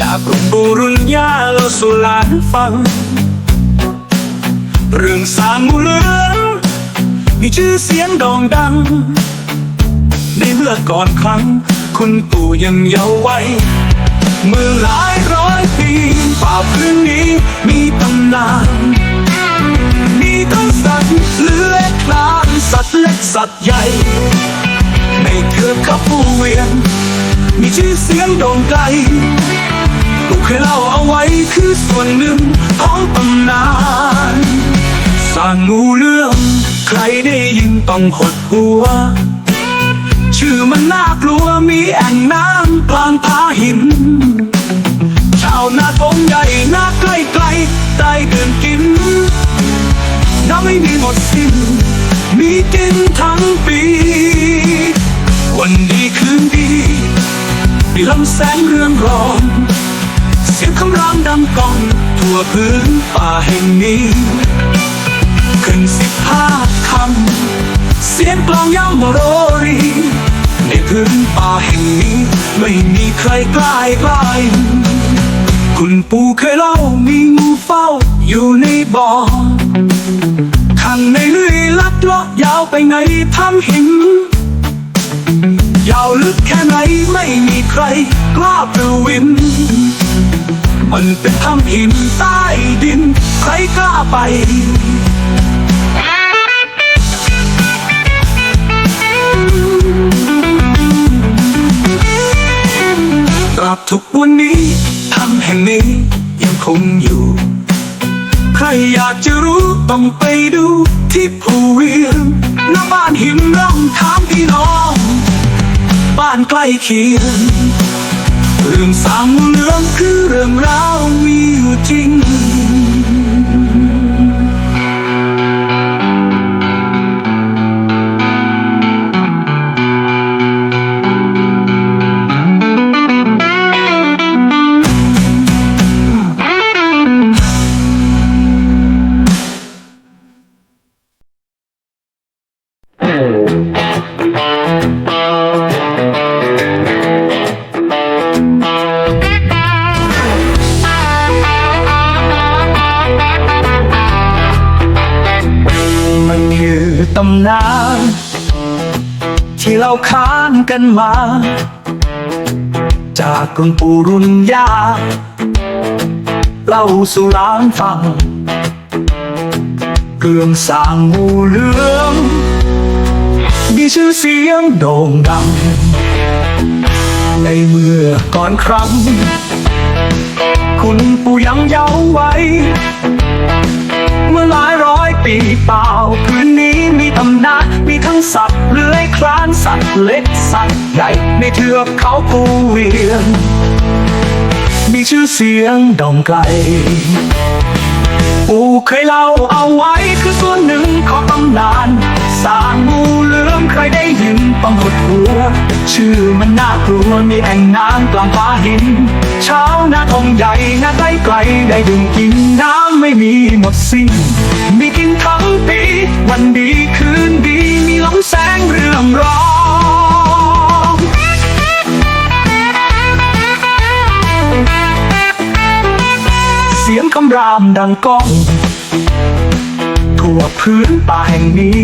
จากกลุ่มบูรุญญาเราสู่หลานฟัง เรื่องสางงูเหลืองมีชื่อเสียงโด่งดัง ในเมื่อก่อนครั้ง คุณปู่ยังเยาว์วัยเมื่อหลายร้อยปีป่าพื้นนี้มีตำนานมีทั้งสัตว์เลื้อยคลานสัตว์เล็กสัตว์ใหญ่ ในเทือกเขาภูเวียน มีชื่อเสียงโด่งไกลลูกเคยเล่าเอาไว้คือส่วนหนึ่งของตำนานสร้างงูเรื่อง ใครได้ยินต้องหดหัว ชื่อมันน่ากลัวมีแอ่งน้ำกลางผาหิน ชาวนาทงใหญ่นาใกล้ไกลๆได้เดินกินน้ำไม่มีหมดสิ้นมีกินทั้ พื้นป่าแห่งนี้ ขึ้นสิบห้าคำ เสียงกลองยาวโมโรรี ในพื้นป่าแห่งนี้ ไม่มีใครกล้าใกล้คุณปู่เคยเล่ามีงูเฝ้าอยู่ในบ่อข้างในลุยลัดเลาะยาวไปในถ้ำหินยาวลึกแค่ไหนไม่มีใครกล้าประวิน มันเป็นถ้ำหินใต้ดิน ใครกล้าไปตราบทุกวันนี้ถ้ำแห่งนี้ยังคงอยู่ ใครอยากจะรู้ต้องไปดูที่ภูเวียงหน้าบ้านหินร่องถามพี่น้อง บ้านใกล้เคียง เรื่องสามเรื่องคือเรื่องราวมีำนานที่เราค้านกันมา จากคุณปู่รุ่นยาเล่าสู่ล้านฟัง เรื่องสร้างงูเหลืองมีชื่อเสียงโด่งดัง ในเมื่อก่อนครั้ง คุณปู่ยังเยาว์ไว้ เมื่อหลายร้อยปีเปล่าพื้นนี้ ตำนานมีทั้งสัตว์เลื้อยคลานสัตว์เล็กสัตว์ใหญ่ในเทือกเขาภูเวียนมีชื่อเสียงด่งไกล ปู่เคยเล่าเอาไว้คือส่วนหนึ่งของตำนานสร้างงูเหลือมใครได้ยินต้องหดหัว ชื่อมันน่ากลัวมีแอ่งน้ำกลางฟ้าหิน เช้านาทงใหญ่นาใกล้ไกลได้ดื่มกินน้ำไม่มีหมดสิ้น มีกินทั้งปี วันดีคืนดีมีลมแสงเรื่องรอง เสียงคำรามดังก้อง ทั่วพื้นป่าแห่งนี้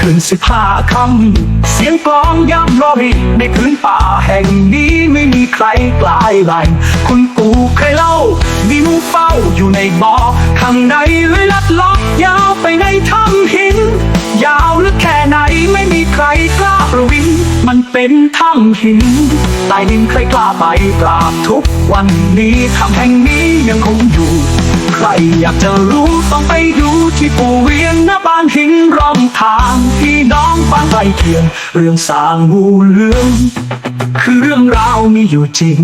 คืนสิบห้าคำเสียงกลองย่ำรอรีในพื้นป่าแห่งนี้ไม่มีใครกลายไหลคุณปู่เคยเล่า มีงูเฝ้าอยู่ในบ่อข้างในเลยลัดล็อกยาวไปในถ้ำหิน ยาวลึกแค่ไหนไม่มีใครกล้าประวินมันเป็นถ้ำหินใต้ดินใครกล้าไปกราบทุกวันนี้ถ้ำแห่งนี้ยังคงอยู่ อยากจะรู้ต้องไปดูที่ปูเวียนหน้าบ้านหินร่องทางพี่น้องบ้านใกล้เคียง เรื่องสางงูเหลืองคือเรื่องราวมีอยู่จริง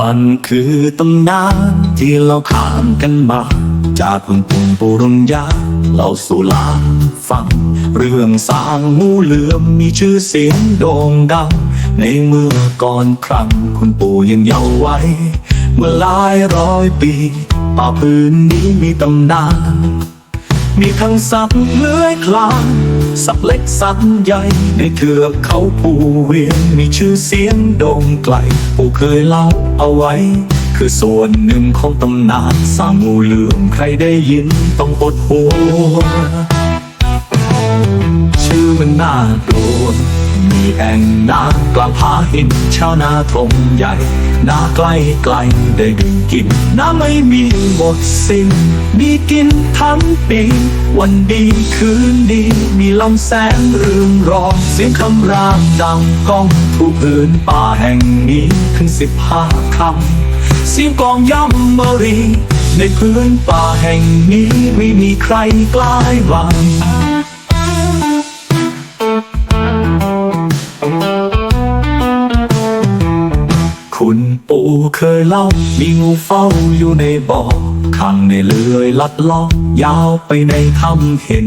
มันคือตำนานที่เราขานกันมา จากคุณปู่ปุรุงยาเราสู่ลาฟัง เรื่องสร้างงูเหลือมมีชื่อเสียงโด่งดัง ในเมื่อก่อนครั้งคุณปู่ยังเยาว์ไว้ เมื่อหลายร้อยปี ป่าพื้นนี้มีตำนาน มีทั้งสัตว์เลื้อยคลานสัตว์เล็กสัตว์ใหญ่ ในเถือกเขาปูเวียนมีชื่อเสียงโด่งไกล ปู่เคยเล่าเอาไว้ คือส่วนหนึ่งของตำนานสร้างงูเหลือมใครได้ยินต้องปวดหัวชื่อมันน่ากลัว มีแอ่งน้ำกลางผาหินชาวนาทงใหญ่ นาใกล้ไกลได้ดื่มกิน น้ำไม่มีหมดสิ้น มีกินทั้งปี วันดีคืนดี มีลำแสงรืองรองเสียงคำรามดังก้องทุกพื้นป่าแห่งนี้ถึงสิบห้าคำเสียงกองย่ำมรี ในพื้นป่าแห่งนี้ไม่มีใครกล้าหวัง เล่ามีงูเฝ้าอยู่ในบ่อข้างในเลื่อยลัดล้อยาวไปในถ้ำเห็น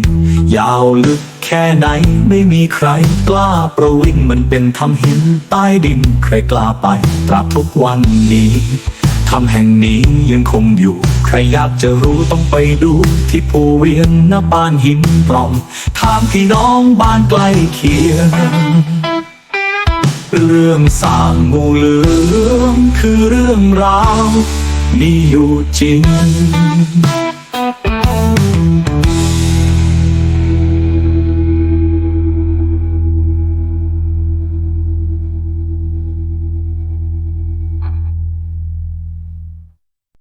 ยาวลึกแค่ไหนไม่มีใครกล้าประวิ่งมันเป็นถ้ำหินใต้ดินใครกล้าไปตราบทุกวันนี้ถ้ำแห่งนี้ยังคงอยู่ ใครอยากจะรู้ต้องไปดูที่ภูเวียนหน้าบ้านหินปล่องถามพี่น้องบ้านใกล้เคียง เรื่องสร้างงูเหลืองคือเรื่องราวมีอยู่จริง